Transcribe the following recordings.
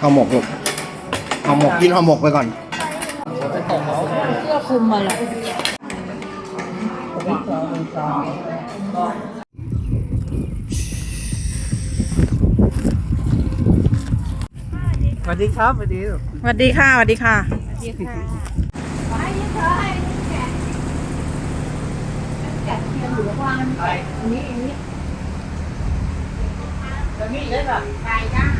ห่อหมกลูกห่อหมกกินห่อหมกไปก่อนเสื้อคลุมมาเลยสวัสดีครับสวัสดีสวัสดีค่ะสวัสดีค่ะ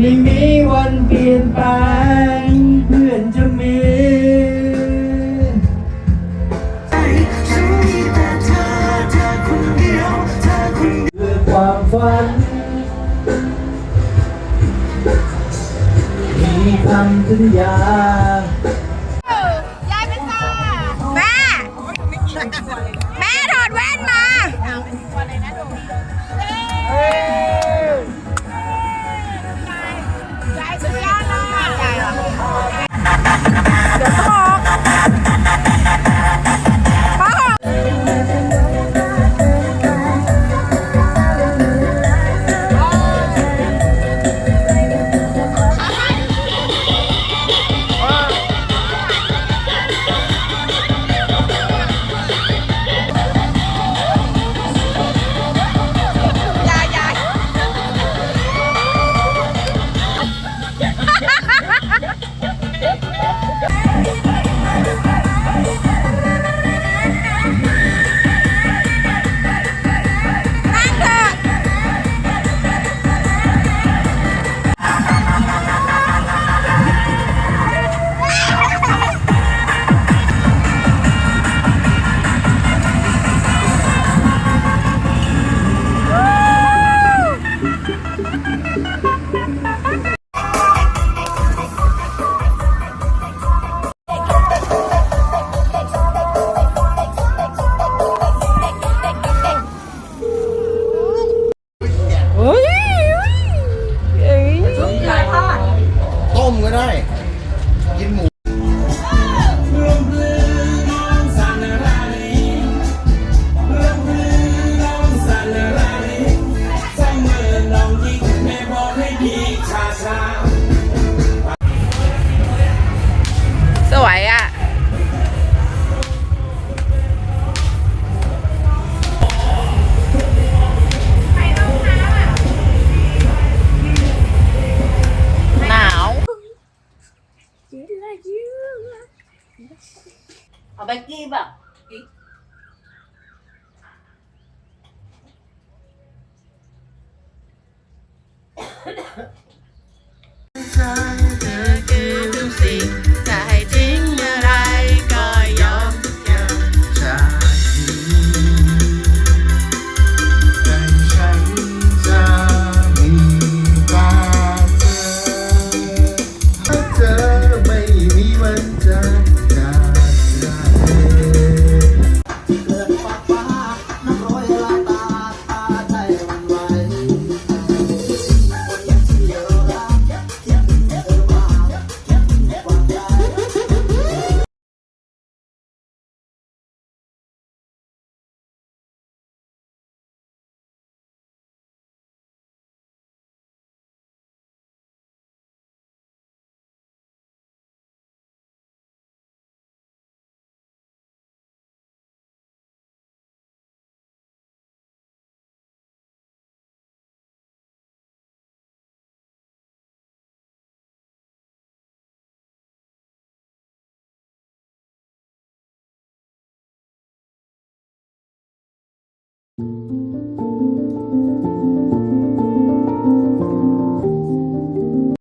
ไม่มีวันเปลี่ยนแปลงเพื่อนจะมีเพื่อความฝัน มีคำสัญญาแม่แม่ เอาไปกี้แบบ